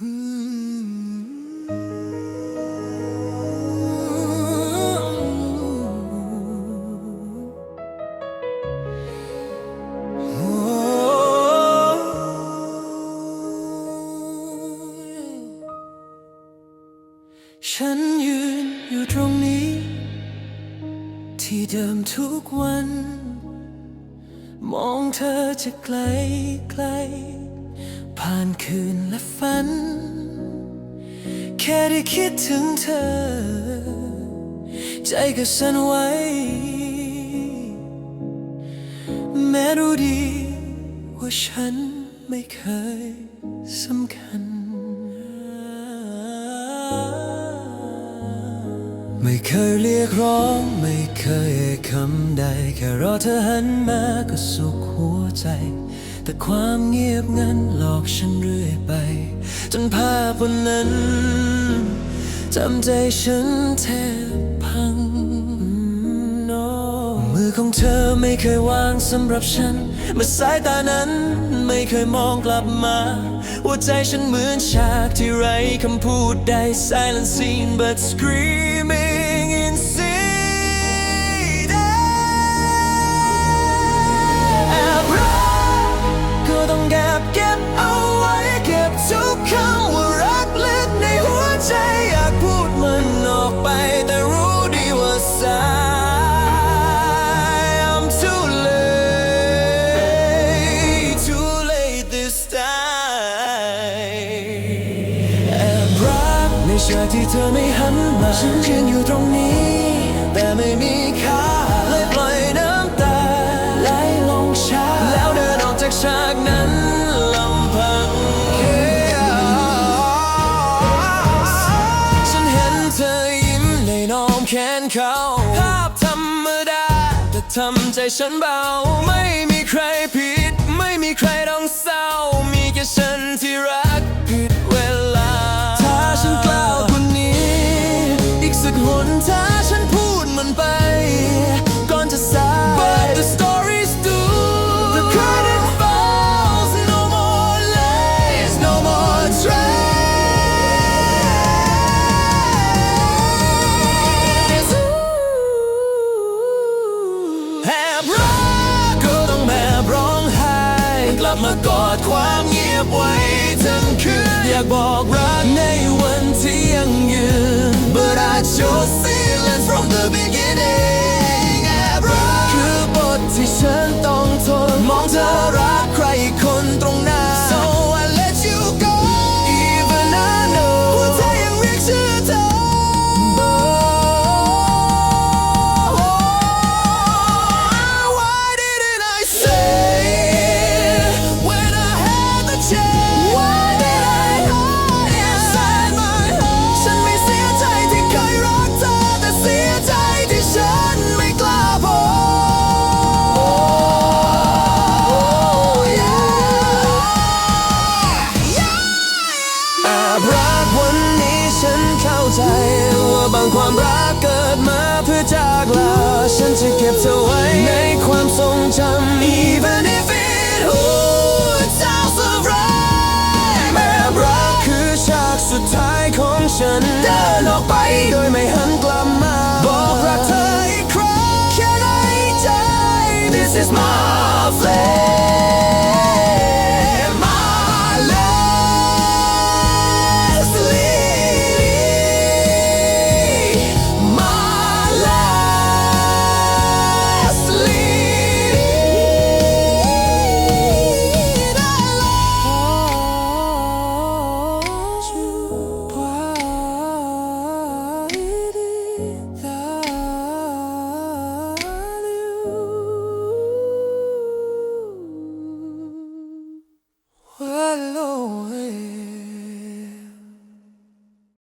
ฉันยืนอยู่ตรงนี้ ที่เดิมทุกวัน มองเธอจะไกลไกล ผ่านคืนและฝัน แค่ได้คิดถึงเธอ ใจก็สั่นไหวแม้รู้ดีว่าฉันไม่เคยสำคัญ ไม่เคยเรียกร้อง ไม่เคยเอ่ยคำใด แค่รอเธอหันมาก็สุขหัวใจ แต่ความเงียบงันหลอกฉันเรื่อยไป จนภาพวันนั้นจำใจฉันแทบพัง No มือของเธอไม่เคยวางสำหรับฉัน เมื่อสายตานั้นไม่เคยมองกลับมา หัวใจฉันเหมือนฉากที่ไร้คำพูดใด Silent scene but screaming าที่เธอไม่หันมาฉันยืนอยู่ตรงนี้ แต่ไม่มีค่าเลยปล่อยน้ำตาไหลลงชาแล้วเดินออกจากฉากนั้นลำพังฉันเห็นเธอยิ้มในน้อมแขนเขาภาพธรรมดาแต่ทำใจฉันเบา ไม่มีใครผิด ไม่มีใครต้องเศร้า มีแค่ฉันที่รัก ลับมากอดความเงียบไว้ทั้งคืน อยากบอกรักในวันที่ยังยืน But I just feel าบางความรักเกิดมาเพื่อจากลา ฉันจะเก็บเธอไว้ในความทรงจำ Even if it would sound so right แอบรักคือฉากสุดท้ายของฉัน เดินออกไปโดยไม่หันกลับมา บอกรักเธออีกครั้งแค่ในใจ This is my flame